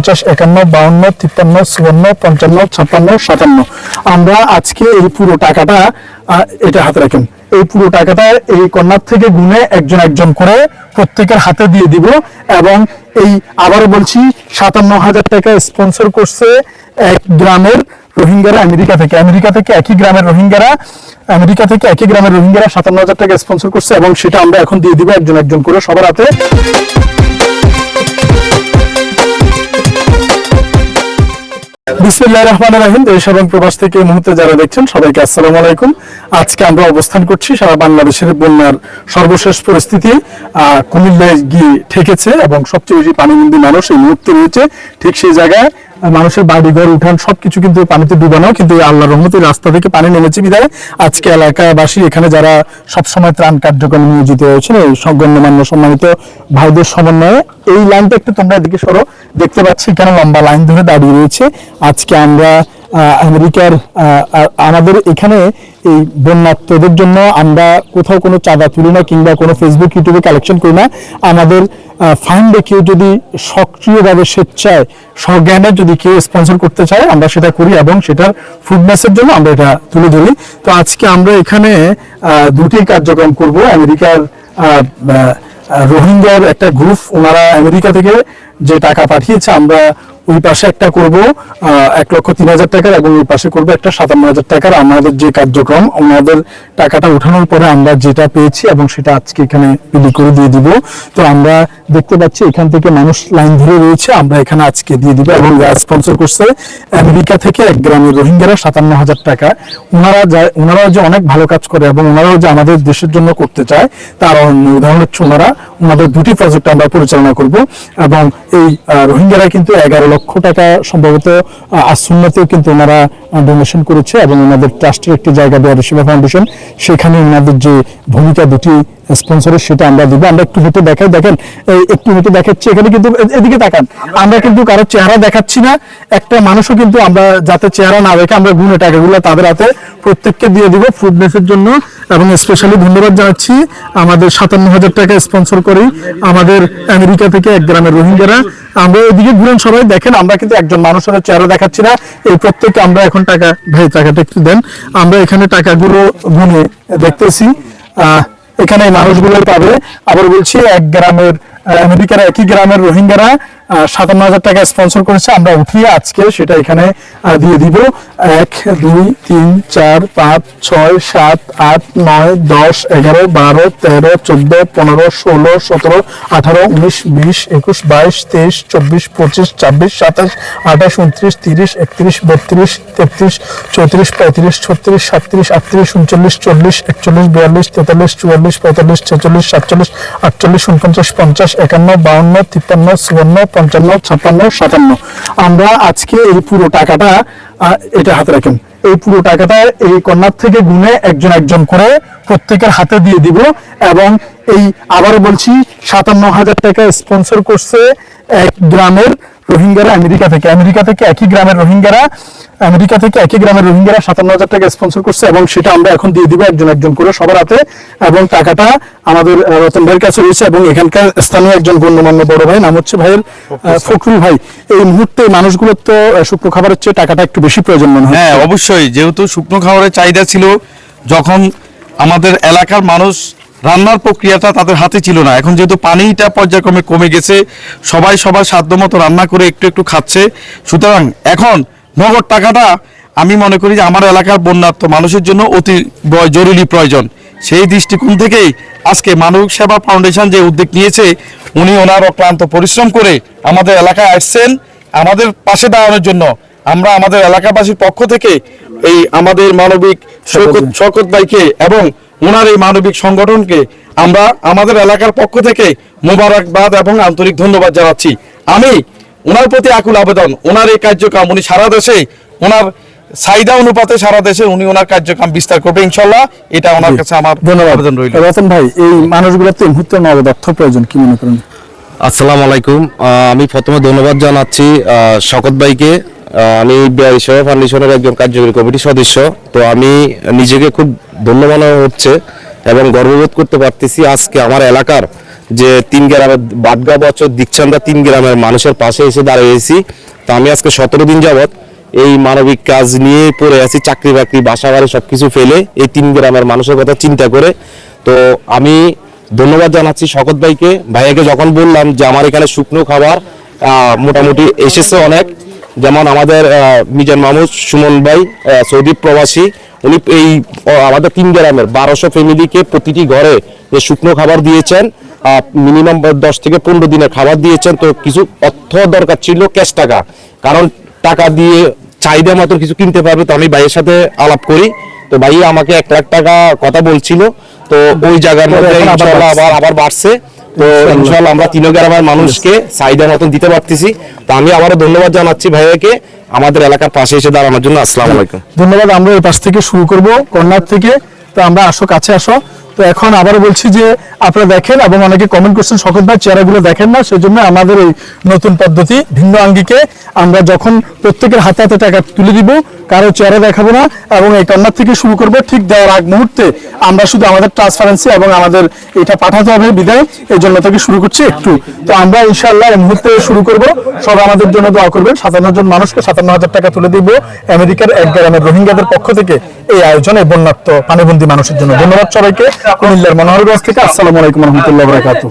পঞ্চাশ, একান্ন, বাউন্ন, তিপ্পান্ন, চুয়ান্ন, পঞ্চান্ন, ছাপ্পান্ন, সাতান্ন। আমরা আজকে এই পুরো টাকাটা এটা হাতে রাখেন। এই পুরো টাকাটা এই কন্যার থেকে গুনে একজন একজন করে প্রত্যেকের হাতে দিয়ে দিব এবং এই আবারও বলছি, সাতান্ন হাজার টাকা স্পন্সর করছে এক গ্রামের রোহিঙ্গারা আমেরিকা থেকে। আমেরিকা থেকে একই গ্রামের রোহিঙ্গারা, আমেরিকা থেকে একই গ্রামের রোহিঙ্গারা সাতান্ন হাজার টাকা স্পন্সর করছে এবং সেটা আমরা এখন দিয়ে দিব একজন একজন করে সবার হাতে। বিসমুল্লাহ রহমান রাহিম। দেশ এবং প্রবাস থেকে এই মুহূর্তে যারা দেখছেন, সবাইকে আসসালামু আলাইকুম। আজকে আমরা অবস্থান করছি সারা বাংলাদেশের বন্যার সর্বশেষ পরিস্থিতি। কুমিল্লায় গিয়ে ঠেকেছে এবং সবচেয়ে বেশি পানিবন্দী মানুষ এই মুহূর্তে রয়েছে ঠিক সেই জায়গায়। মানুষের বাড়ি ঘর উঠান, সবকিছু কিন্তু পানিতে ডুবে নাও কিন্তু আল্লাহ রহমতের রাস্তা থেকে পানি নেমেছে। বিদায় আজকে এলাকাবাসী এখানে যারা সবসময় ত্রাণ কার্যক্রমে নিয়োজিত হয়েছে এই গণ্যমান্য সম্মানিত ভাইদের সমন্বয়ে এই লাইনটা একটু তোমরা এদিকে সরো। দেখতে পাচ্ছি এখানে লম্বা লাইন ধরে দাঁড়িয়ে রয়েছে। আজকে আমরা আমেরিকার আমাদের এখানে এই বন্যাত্মদের জন্য আমরা কোথাও কোনো চাঁদা তুলি না কিংবা কোনো ফেসবুক ইউটিউবে কালেকশন করি না। আমাদের ফান্ডে কেউ যদি সক্রিয়ভাবে স্বেচ্ছায় সজ্ঞানে যদি কেউ স্পন্সর করতে চায়, আমরা সেটা করি এবং সেটার ফুডনেসের জন্য আমরা এটা তুলে ধরি। তো আজকে আমরা এখানে দুটি কার্যক্রম করব। আমেরিকার রোহিঙ্গার একটা গ্রুপ ওনারা আমেরিকা থেকে যে টাকা পাঠিয়েছে, আমরা ওই পাশে একটা করব এক লক্ষ তিন হাজার টাকার এবং ওই পাশে করব একটা সাতান্ন হাজার টাকার। আমাদের যে কার্যক্রম, ওনাদের টাকাটা উঠানোর পরে আমরা যেটা পেয়েছি এবং সেটা আজকে এখানে বিলি করে দিয়ে দিব। তো আমরা দেখতে পাচ্ছি এখান থেকে মানুষ লাইন ধরে রয়েছে, আমরা এখানে আজকে দিয়ে দিব এবং স্পন্সর করছে, আমেরিকা থেকে এক গ্রামের রোহিঙ্গারা সাতান্ন হাজার টাকা। ওনারা যায় ওনারাও যে অনেক ভালো কাজ করে এবং ওনারাও যে আমাদের দেশের জন্য করতে চায়, তার উদাহরণ হচ্ছে ওনারা, ওনাদের দুটি প্রজেক্ট আমরা পরিচালনা করব এবং এই রোহিঙ্গারা কিন্তু এগারো লক্ষ টাকা সম্ভবত আসুন্নাতেও কিন্তু ওনারা ডোনেশন করেছে এবং ওনাদের ট্রাস্টের একটি জায়গা দেওয়া সেবা ফাউন্ডেশন সেখানে ওনাদের যে ভূমিকা দুটি স্পন্সরের সেটা আমরা দিব। আমরা একটু হেঁটে দেখাই। দেখেন একটু হেঁটে দেখাচ্ছি। এখানে কিন্তু এদিকে তাকান। আমরা কিন্তু কারও চেহারা দেখাচ্ছি না। একটা মানুষও কিন্তু আমরা যাতে চেহারা না দেখে আমরা গুণে টাকাগুলো তাদের হাতে প্রত্যেককে দিয়ে দিব ফুডনেসের জন্য। এবং স্পেশালি ধন্যবাদ জানাচ্ছি। আমাদের সাতান্ন হাজার টাকা স্পন্সর করি আমাদের আমেরিকা থেকে এক গ্রামের রোহিঙ্গারা। আমরা এদিকে ঘুরেন সবাই। দেখেন, আমরা কিন্তু একজন মানুষের চেহারা দেখাচ্ছি না। এই প্রত্যেকে আমরা এখন টাকা, ভাই, টাকাটা একটু দেন। আমরা এখানে টাকাগুলো গুনে দেখতেছি। আহ এখানে মানুষগুলো পাবে। আবার বলছি এক গ্রামের আমেরিকার একই গ্রামের রোহিঙ্গারা সাতান্ন হাজার টাকা স্পন্সর করেছে। আমরা উঠিয়ে আজকে, সেটা এখানে দিয়ে দিব। এক, দুই, তিন, চার, পাঁচ, ছয়, সাত, আট, নয়, দশ, এগারো, বারো, তেরো, চোদ্দ, পনেরো, ষোলো, সতেরো, আঠারো, উনিশ, বিশ, একুশ, বাইশ, তেইশ, চব্বিশ, পঁচিশ, ছাব্বিশ, সাতাশ, আঠাশ, উনত্রিশ, তিরিশ, একত্রিশ, বত্রিশ, তেত্রিশ, চৌত্রিশ, পঁয়ত্রিশ, ছত্রিশ, সাতত্রিশ, আটত্রিশ, উনচল্লিশ, চল্লিশ, একচল্লিশ, বিয়াল্লিশ, তেতাল্লিশ, চুয়াল্লিশ, পঁয়তাল্লিশ, ছেচল্লিশ, সাতচল্লিশ, আটচল্লিশ উনপঞ্চাশ পঞ্চাশ, একান্ন, বাউন্ন, তিপ্পান্ন, চুয়ান্ন পঞ্চান্ন, ছাপ্পান্ন, সাতান্ন। আমরা আজকে এই পুরো টাকাটা এটা হাতে রাখেন। এই পুরো টাকাটা এই কন্যার থেকে গুনে একজন একজন করে প্রত্যেকের হাতে দিয়ে দিব এবং এই আবারও বলছি, সাতান্ন হাজার টাকা স্পন্সর করছে এক গ্রামের রোহিঙ্গারা আমেরিকা থেকে। আমেরিকা থেকে একই গ্রামের রোহিঙ্গারা আমেরিকা থেকে একই গ্রামের রোহিঙ্গারা সাতান্ন হাজার টাকা স্পন্সর করছে এবং সেটা আমরা এখন দিয়ে দিব একজন একজন করে সবার হাতে এবং টাকাটা আমাদের রতন ভাইয়ের কাছে রয়েছে এবং এখানকার স্থানীয় একজন গণ্যমান্য বড় ভাই নাম হচ্ছে ভাইয়ের ফখরুল ভাই। এই মুহূর্তে মানুষগুলোর তো শুকনো খাবারের চেয়ে টাকাটা একটু বেশি প্রয়োজন মনে হয় হ্যাঁ অবশ্যই। যেহেতু শুকনো খাবারের চাহিদা ছিল যখন আমাদের এলাকার মানুষ রান্নার প্রক্রিয়াটা তাদের হাতে ছিল না। এখন যেহেতু পানিটা পর্যায়ক্রমে কমে গেছে সবাই সবার সাধ্যমতো রান্না করে একটু একটু খাচ্ছে। সুতরাং এখন নগদ টাকাটা আমি মনে করি যে আমার এলাকার বন্যার্থ মানুষের জন্য অতি জরুরি প্রয়োজন। সেই দৃষ্টিকোণ থেকেই আজকে মানবিক সেবা ফাউন্ডেশন যে উদ্যোগ নিয়েছে উনি ওনার অক্লান্ত পরিশ্রম করে আমাদের এলাকায় আসছেন। আমাদের পাশে দাঁড়ানোর জন্য আমরা আমাদের এলাকাবাসীর পক্ষ থেকে এই আমাদের মানবিক শওকত ভাইকে এবং ওনার এই মানবিক সংগঠনকে আমরা আমাদের এলাকার পক্ষ থেকে মোবারকবাদ এবং আন্তরিক ধন্যবাদ জানাচ্ছি। আমি ওনার প্রতি আকুল আবেদন ওনার এই কার্যক্রম উনি সারা দেশে ওনার চাহিদা অনুপাতে সারা দেশে উনি ওনার কার্যক্রম বিস্তার করবে ইনশাল্লাহ। এটা ওনার কাছে আমার ধন্যবাদ। আবেদন রইল। রতন ভাই এই মানুষগুলোর তো এই মুহূর্তে নগদ অর্থ প্রয়োজন কি মনে করেন? আসসালামু আলাইকুম। আমি প্রথমে ধন্যবাদ জানাচ্ছি শকত ভাইকে। আমি সেবা ফাউন্ডেশনের একজন কার্যকরী কমিটির সদস্য। তো আমি নিজেকে খুব ধন্য মনে হচ্ছে এবং গর্ববোধ করতে পারতেছি আজকে আমার এলাকার যে তিন গ্রামের বাদগা বছর দীক্ষান্দা তিন গ্রামের মানুষের পাশে এসে দাঁড়িয়েছি। তো আমি আজকে সতেরো দিন যাবৎ এই মানবিক কাজ নিয়ে পড়ে আছি চাকরি বাকরি বাসা বাড়ি সবকিছু ফেলে এই তিন গ্রামের মানুষের কথা চিন্তা করে। তো আমি ধন্যবাদ জানাচ্ছি শকত ভাইকে। ভাইয়াকে যখন বললাম যে আমার এখানে শুকনো খাবার মোটামুটি এসেছে অনেক। যেমন আমাদের মিজান মাহমুদ সুমন ভাই আহ, সৌদি প্রবাসী উনি এই আমাদের তিন গ্রামের বারোশো ফ্যামিলিকে প্রতিটি ঘরে যে শুকনো খাবার দিয়েছেন মিনিমাম দশ থেকে পনেরো দিনের খাবার দিয়েছেন তো কিছু অর্থ দরকার ছিল ক্যাশ টাকা। কারণ টাকা দিয়ে চাহিদা মতো কিছু কিনতে পারবে তো আমি ভাইয়ের সাথে আলাপ করি। তো ভাই আমাকে এক লাখ টাকা কথা বলছিল তো ওই জায়গার মধ্যে আবার ইনশাল্লাহ আবার আবার বাড়ছে। তো ইনশাল্লাহ। আমরা তিন গ্রামের মানুষকে চাহিদা মতন দিতে পারতেছি। তো আমি আবারও ধন্যবাদ জানাচ্ছি ভাইয়াকে। আমাদের এলাকার পাশে এসে দাঁড়ানোর জন্য আসসালামু আলাইকুম। ধন্যবাদ আমরা এই পাশ থেকে শুরু করব কর্নার থেকে। তো আমরা আসো কাছে আসো। তো এখন আবার বলছি যে আপনারা দেখেন এবং অনেকে কমেন্ট করছেন, শকত ভাই, চেহারাগুলো দেখেন না, সেজন্য আমাদের এই নতুন পদ্ধতি ভিন্ন আঙ্গিকে আমরা যখন প্রত্যেকের হাতে হাতে টাকা তুলে দিব, কারও চেহারা দেখাবো না এবং এই কর্নার থেকে শুরু করব। ঠিক দেওয়ার আগ মুহূর্তে আমরা শুধু আমাদের ট্রান্সপারেন্সি এবং আমাদের এটা পাঠাতে হবে বিদায়, এই জন্য থেকে শুরু করছি একটু। তো আমরা ইনশাল্লাহ এই মুহূর্তে শুরু করব। সবাই আমাদের জন্য দোয়া করবেন। সাতান্ন জন মানুষকে সাতান্ন হাজার টাকা তুলে দিব আমেরিকার এক গ্রামের রোহিঙ্গাদের পক্ষ থেকে এই আয়োজনে বন্যাত্ম পানিবন্দী মানুষের জন্য। ধন্যবাদ সবাইকে। কুমিল্লার মনোহরগঞ্জ থেকে আসসালামু আলাইকুম রহমতুল্লাহ বরাকাতুহ।